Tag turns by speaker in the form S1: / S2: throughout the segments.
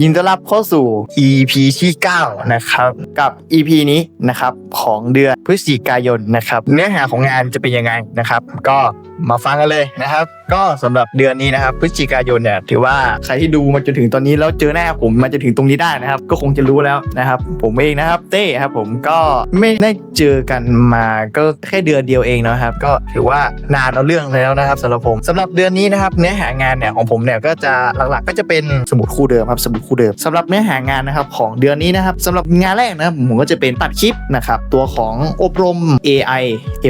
S1: ยินดีต้อนรับเข้าสู่ EP ที่ 9 นะครับ กับ EP นี้นะครับของเดือนพฤศจิกายนนะครับ เนื้อหาของงานจะเป็นยังไงนะครับ ก็ มาฟังกันเลยนะครับ ก็สำหรับเดือนนี้นะครับพฤศจิกายนเนี่ยถือว่าใครที่ดูมาจนถึงตอนนี้แล้วเจอหน้าผมมาจนถึงตรงนี้ได้นะครับ ก็คงจะรู้แล้วนะครับ ผมเองนะครับ เต้ครับผมก็ไม่ได้เจอกันมาก็แค่เดือนเดียวเองนะครับ ก็ถือว่านานเอาเรื่องแล้วนะครับสำหรับผมสำหรับเดือนนี้นะครับเนื้อหางานเนี่ยของผมเนี่ยก็จะหลักๆ ก็จะเป็นสมุดคู่เดิมครับสมุดคู่เดิมสำหรับเนื้อหางานนะครับของเดือนนี้นะครับสำหรับงานแรกนะครับผมก็จะเป็นตัดคลิปนะครับตัวของอบรม AI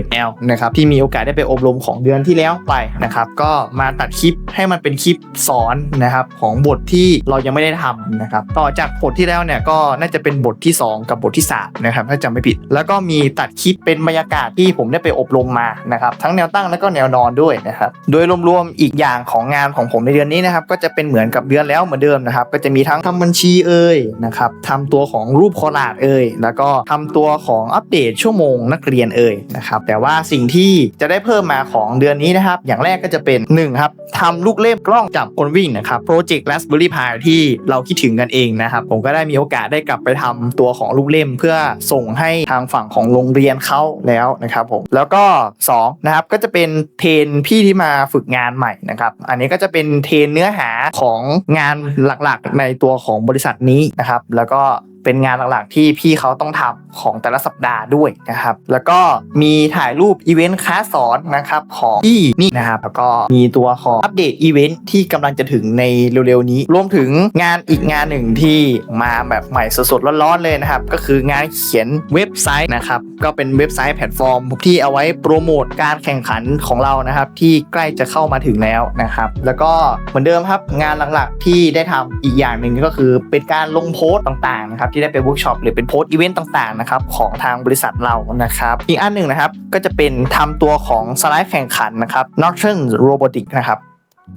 S1: ML นะครับที่มีโอกาสได้ไปอบรมของเดือนที่แล้วไปนะครับ ก็มาตัดคลิปให้มันเป็นคลิปสอนนะครับของบทที่เรายังไม่ได้ทำนะครับ ต่อจากบทที่แล้วเนี่ยก็น่าจะเป็นบทที่ 2 กับบทที่3นะครับถ้าจำไม่ผิด แล้วก็มีตัดคลิปเป็นบรรยากาศที่ผมได้ไปอบรมมานะครับทั้งแนวตั้งแล้วก็แนวนอนด้วยนะครับโดยรวมๆอีกอย่างของงานของผมในเดือนนี้นะครับก็จะเป็นเหมือนกับเดือนแล้วเหมือนเดิมนะครับก็จะมีทั้งทำบัญชีเอ่ยนะครับทำตัวของรูปคอลาดเอ่ยแล้วก็ทำตัวของอัปเดตชั่วโมงนักเรียนเอ่ยนะครับแต่ว่าสิ่งที่จะได้เพิ่มมาของเดือนนี้นะครับ อย่างแรกก็จะเป็น1ครับทำลูกเล่มกล้องจับคนวิ่งนะครับโปรเจกต์ Raspberry Pi ที่เราคิดถึงกันเองนะครับ ผมก็ได้มีโอกาสได้กลับไปทำตัวของลูกเล่ม เพื่อส่งให้ทางฝั่งของโรงเรียนเขาแล้วนะครับผมแล้วก็2นะครับก็จะเป็นเทรนพี่ที่มาฝึกงานใหม่นะครับอันนี้ก็จะเป็นเทรนเนื้อหาของงานหลักๆ ในตัวของบริษัทนี้นะครับ แล้วก็ เป็นงานหลักๆ ที่พี่เขาต้องทำของแต่ละสัปดาห์ด้วยนะครับ แล้วก็มีถ่ายรูปอีเวนต์คลาสสอนนะครับของที่นี่นะครับแล้วก็มีตัวของอัปเดตอีเวนต์ที่กำลังจะถึงในเร็วๆนี้ รวมถึงงานอีกงานหนึ่งที่มาแบบใหม่สดๆร้อนๆเลยนะครับ ก็คืองานเขียนเว็บไซต์นะครับ ก็เป็นเว็บไซต์แพลตฟอร์ม ที่เอาไว้โปรโมทการแข่งขันของเรานะครับ ที่ใกล้จะเข้ามาถึงแล้วนะครับ แล้วก็เหมือนเดิมครับงานหลักๆที่ได้ทำอีกอย่างหนึ่งก็คือเป็นการลงโพสต์ต่างๆนะครับที่ได้ไปเวิร์กช็อปหรือเป็นโพสต์อีเวนต์ต่างๆนะครับของทางบริษัทเรานะครับอีกอันหนึ่งนะครับก็จะเป็นทำตัวของสไลด์แข่งขันนะครับ Northern Robotics นะครับ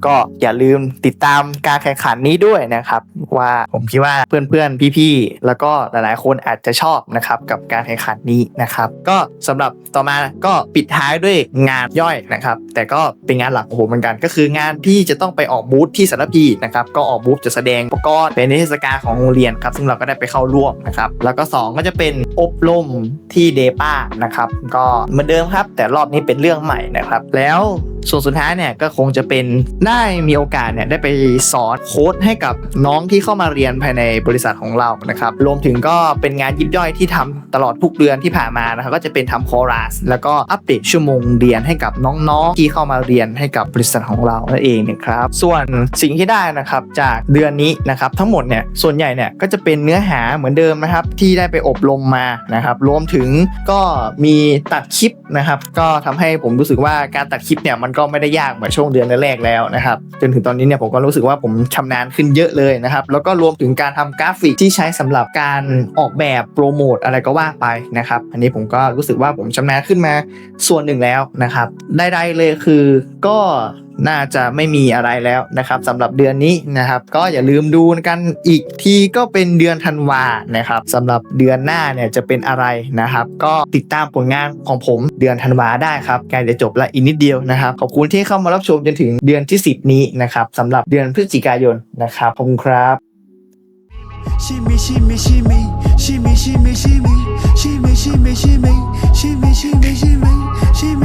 S1: ก็อย่าลืมติดตามการแข่งขันนี้ด้วยนะครับ ว่าผมคิดว่าเพื่อนๆ พี่ๆ แล้วก็หลายๆ คนอาจจะชอบนะครับกับการแข่งขันนี้นะครับ ก็สำหรับต่อมาก็ปิดท้ายด้วยงานย่อยนะครับ แต่ก็เป็นงานหลักของผมเหมือนกัน ก็คืองานที่จะต้องไปออกบูธที่สารพีนะครับก็ออกบูธจะแสดงอุปกรณ์เป็นนิทรรศการของโรงเรียนครับซึ่งเราก็ได้ไปเข้าร่วมนะครับแล้วก็ 2 ก็จะเป็นอบรมที่เดป้านะครับก็เหมือนเดิมครับ แต่รอบนี้เป็นเรื่องใหม่นะครับแล้ว ส่วนสุดท้ายเนี่ยก็คงจะเป็นได้มีโอกาสเนี่ยได้ไปสอนโค้ดให้กับน้องที่เข้ามาเรียนภายในบริษัทของเรานะครับรวมถึงก็เป็นงานยิบย่อยที่ทำตลอดทุกเดือนที่ผ่านมานะครับก็จะเป็นทำคอรัสแล้วก็อัปเดตชั่วโมงเรียนให้กับน้องๆ ที่เข้ามาเรียนให้กับบริษัทของเรานั่นเองนะครับส่วนสิ่งที่ได้นะครับจากเดือนนี้นะครับทั้งหมดเนี่ยส่วนใหญ่เนี่ยก็จะเป็นเนื้อหาเหมือนเดิมนะครับที่ได้ไปอบรมมานะครับรวมถึงก็มีตัดคลิปนะครับก็ทำให้ผมรู้สึกว่าการตัดคลิปเนี่ยมันก็ไม่ได้ยากเหมือนช่วงเดือนแรกแล้วนะครับจนถึงตอนนี้เนี่ยผมก็รู้สึกว่าผมชำนาญขึ้นเยอะเลยนะครับแล้วก็รวมถึงการทำกราฟิกที่ใช้สำหรับการออกแบบโปรโมทอะไรก็ว่าไปนะครับอันนี้ผมก็รู้สึกว่าผมชำนาญขึ้นมาส่วนหนึ่งแล้วนะครับได้ๆเลยคือก็ น่าจะไม่มีอะไรแล้วนะครับสำหรับเดือนนี้นะครับ ก็อย่าลืมดูกันอีกทีก็เป็นเดือนธันวานะครับสำหรับเดือนหน้าเนี่ยจะเป็นอะไรนะครับ ก็ติดตามผลงานของผมเดือนธันวาได้ครับใกล้จะจบละอีกนิดเดียวนะครับ ขอบคุณที่เข้ามารับชมจนถึงเดือนที่ 10 นี้นะครับสำหรับเดือนพฤศจิกายนนะครับขอบคุณครับ
S2: shimmy, shimmy, shimmy, shimmy, shimmy, shimmy, shimmy, shimmy, shimmy.